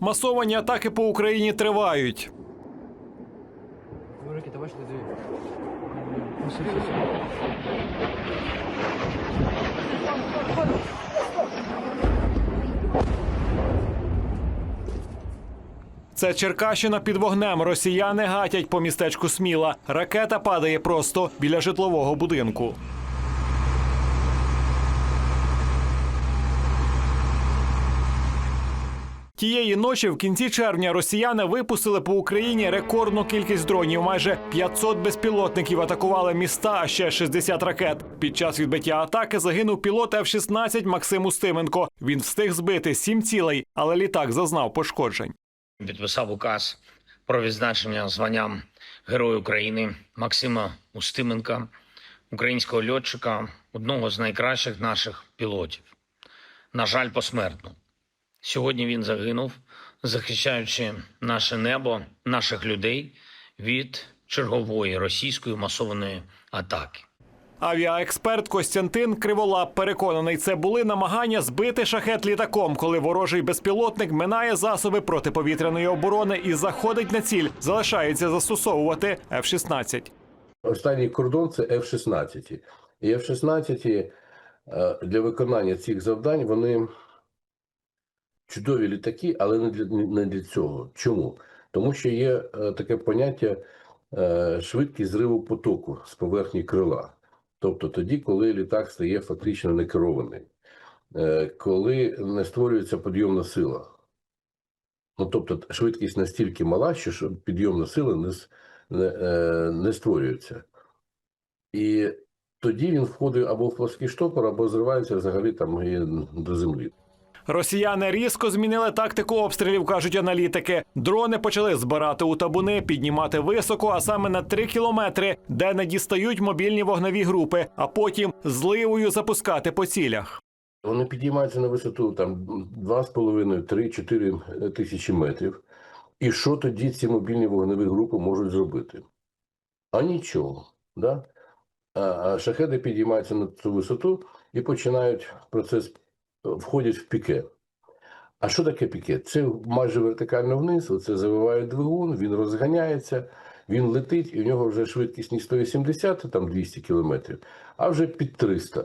Масовані атаки по Україні тривають. Це Черкащина під вогнем. Росіяни гатять по містечку Сміла. Ракета падає просто біля житлового будинку. Тієї ночі, в кінці червня, росіяни випустили по Україні рекордну кількість дронів. Майже 500 безпілотників атакували міста, а ще 60 ракет. Під час відбиття атаки загинув пілот F-16 Максим Устименко. Він встиг збити сім цілей, але літак зазнав пошкоджень. підписав указ про відзначення званням Герой України Максима Устименка, українського льотчика, одного з найкращих наших пілотів. На жаль, посмертно. Сьогодні він загинув, захищаючи наше небо, наших людей від чергової російської масованої атаки. Авіаексперт Костянтин Криволап переконаний, це були намагання збити шахет літаком, коли ворожий безпілотник минає засоби протиповітряної оборони і заходить на ціль. Залишається застосовувати F-16. Останній кордон це F-16. І F-16 е, для виконання цих завдань вони чудові літаки, але не для, не для цього. Чому? Тому що є е, таке поняття е, швидкість зриву потоку з поверхні крила. Тобто тоді, коли літак стає фактично некерований, Е, коли не створюється підйомна сила. Ну, тобто швидкість настільки мала, що підйомна сила не, не, не створюється. І тоді він входить або в плоский штопор, або зривається взагалі там до землі. Росіяни різко змінили тактику обстрілів, кажуть аналітики. Дрони почали збирати у табуни, піднімати високо, а саме на 3 кілометри, де не дістають мобільні вогневі групи, а потім зливою запускати по цілях. Вони підіймаються на висоту там 2,5, 3, 4 тисячі метрів. І що тоді ці мобільні вогневі групи можуть зробити? А нічого. Да? А, шахеди підіймаються на цю висоту і починають процес, е, входять в піке. А що таке піке? Це майже вертикально вниз, оце завиває двигун, він розганяється, він летить, і в нього вже швидкість не 180, там 200 кілометрів, а вже під 300.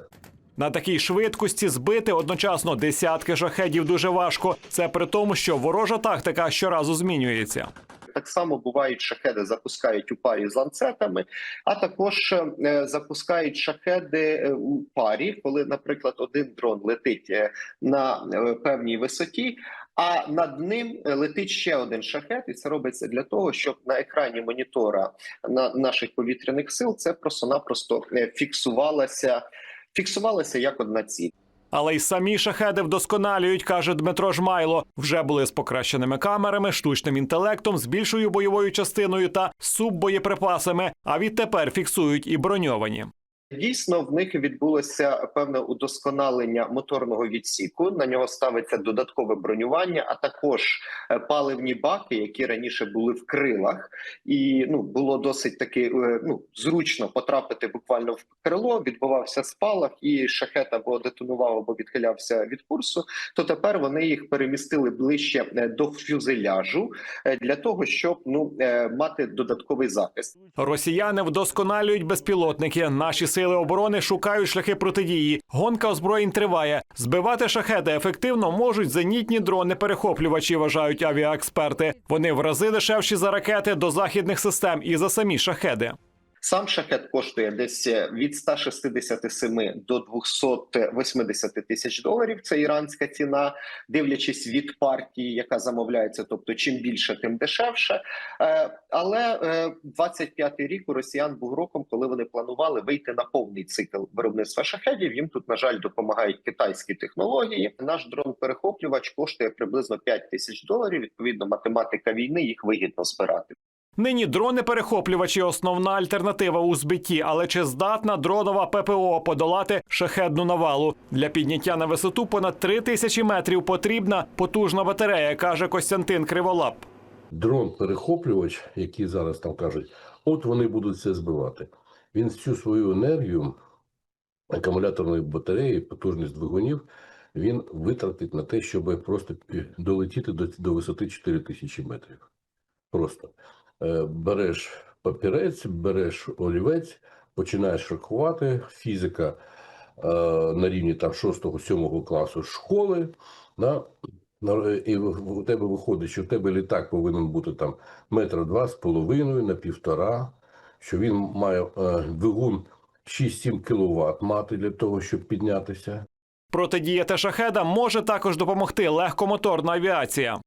На такій швидкості збити одночасно десятки шахедів дуже важко. Це при тому, що ворожа тактика щоразу змінюється. Так само бувають шахеди, запускають у парі з ланцетами, а також е, запускають шахеди е, у парі, коли, наприклад, один дрон летить е, на певній висоті. А над ним летить ще один шахет, і це робиться для того, щоб на екрані монітора на наших повітряних сил це просто-напросто фіксувалося, фіксувалося як одна ціль. Але й самі шахеди вдосконалюють, каже Дмитро Жмайло. Вже були з покращеними камерами, штучним інтелектом, з більшою бойовою частиною та суббоєприпасами. А відтепер фіксують і броньовані. Дійсно, в них відбулося певне удосконалення моторного відсіку. На нього ставиться додаткове бронювання, а також е, паливні баки, які раніше були в крилах, і ну було досить таки е, ну зручно потрапити буквально в крило. Відбувався спалах, і шахет або детонував, або відхилявся від курсу. То тепер вони їх перемістили ближче е, до фюзеляжу для того, щоб ну мати додатковий захист. Росіяни вдосконалюють безпілотники. Наші сили оборони шукають шляхи протидії. Гонка озброєнь триває. Збивати шахеди ефективно можуть зенітні дрони-перехоплювачі, вважають авіаексперти. Вони в рази дешевші за ракети до західних систем і за самі шахеди. Сам шахет коштує десь е, від 167 до 280 тисяч доларів. Це іранська ціна, дивлячись від партії, яка замовляється. Тобто, чим більше, тим дешевше. Е, Але е, 25-й рік у росіян був роком, коли вони планували вийти на повний цикл виробництва шахедів. Їм тут, на жаль, допомагають китайські технології. Наш дрон-перехоплювач коштує приблизно 5 тисяч доларів. Відповідно, математика війни їх вигідно збирати. Нині дрони-перехоплювачі основна альтернатива у збитті, але чи здатна дронова ППО подолати шахедну навалу? Для підняття на висоту понад три тисячі метрів потрібна потужна батарея, каже Костянтин Криволап. Дрон-перехоплювач, який зараз там кажуть, от вони будуть це збивати. Він всю свою енергію акумуляторної батареї, потужність двигунів він витратить на те, щоб просто долетіти до, висоти 4 тисячі метрів. Просто береш папірець, береш олівець, починаєш рахувати. Фізика е, на рівні там 6-7 класу школи. Да? І у тебе виходить, що в тебе літак повинен бути там метра два з половиною на півтора, що він має е, двигун 6-7 кВт мати для того, щоб піднятися. Протидіяти шахедам може також допомогти легкомоторна авіація.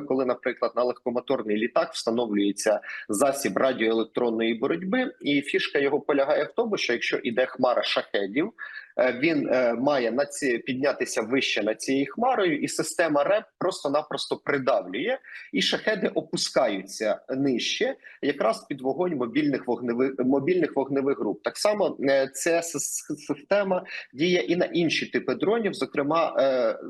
Коли, наприклад, на легкомоторний літак встановлюється засіб радіоелектронної боротьби, і фішка його полягає в тому, що якщо іде хмара шахедів, е, він е, має на піднятися вище над цією хмарою, і система РЕП просто-напросто придавлює, і шахеди опускаються нижче, якраз під вогонь мобільних вогневих мобільних вогневих груп. Так само е, ця система діє і на інші типи дронів. Зокрема,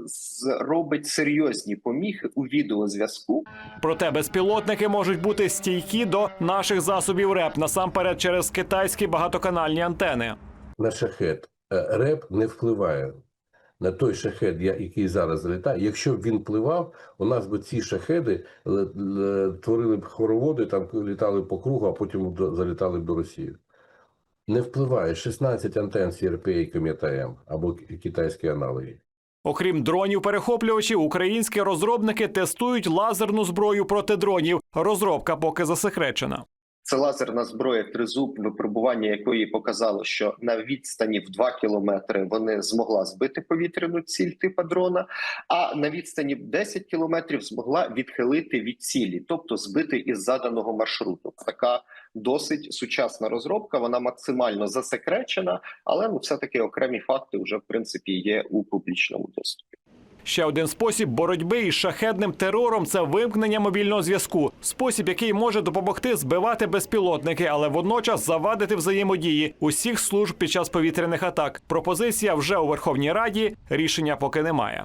зробить серйозні поміхи у відеозв'язку. Проте безпілотники можуть бути стійкі до наших засобів РЕП насамперед через китайські багатоканальні антени. на шахет е, реп не впливає на той шахет, який зараз залітає. Якщо б він впливав, у нас би ці шахеди л- л- творили б хороводи, там літали по кругу, а потім до- залітали б до Росії. Не впливає 16 антенн CRPA КМТМ або китайські аналоги. Окрім дронів-перехоплювачів, українські розробники тестують лазерну зброю проти дронів. Розробка поки засекречена. Це лазерна зброя тризуб, випробування якої показало, що на відстані в 2 кілометри вони змогла збити повітряну ціль типа дрона, а на відстані в 10 кілометрів змогла відхилити від цілі, тобто збити із заданого маршруту. Така досить сучасна розробка. Вона максимально засекречена, але ну все таки окремі факти вже в принципі є у публічному доступі. Ще один спосіб боротьби із шахедним терором це вимкнення мобільного зв'язку. Спосіб, який може допомогти збивати безпілотники, але водночас завадити взаємодії усіх служб під час повітряних атак. Пропозиція вже у Верховній Раді. Рішення поки немає.